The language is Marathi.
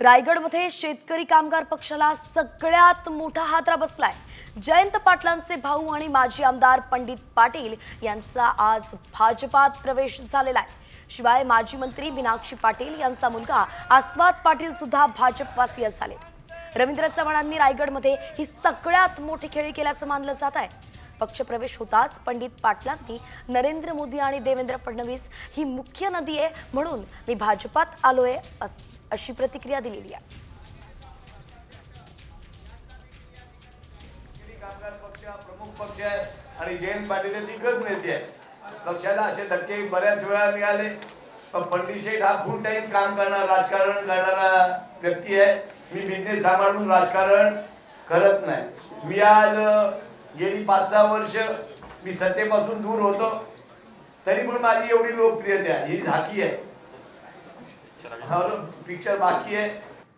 रायगडमध्ये शेतकरी कामगार पक्षाला सगळ्यात मोठा हादरा बसलाय. जयंत पाटलांचे भाऊ आणि माजी आमदार पंडित पाटील यांचा आज भाजपात प्रवेश झालेला आहे. शिवाय माजी मंत्री मीनाक्षी पाटील यांचा मुलगा आस्वाद पाटील सुद्धा भाजपवासीय झाले रवींद्र चव्हाणांनी रायगडमध्ये ही सगळ्यात मोठी खेळी केल्याचं मानलं जात आहे. पक्षप्रवेश होताच पंडित पाटलांनी नरेंद्र मोदी आणि देवेंद्र फडणवीस ही मुख्य नदी आहे म्हणून मी भाजपात आलोय अशी प्रतिक्रिया दिलेली आहे. प्रमुख पक्ष आहे आणि जयंत पाटील हे दिग्गज नेते आहे पक्षाला असे धक्के बऱ्याच वेळा मिळाले पण पंडित शेठ हा फुल टाइम काम करणार राजकारण करणारा व्यक्ती आहे. मी बिझनेस सांभाळून राजकारण करत नाही. मी आज गेली पाच सहा वर्ष मी सत्तेपासून दूर होतो. तरी पण माझी एवढी लोकप्रियता आहे. ही झाकी आहे. पिक्चर बाकी आहे.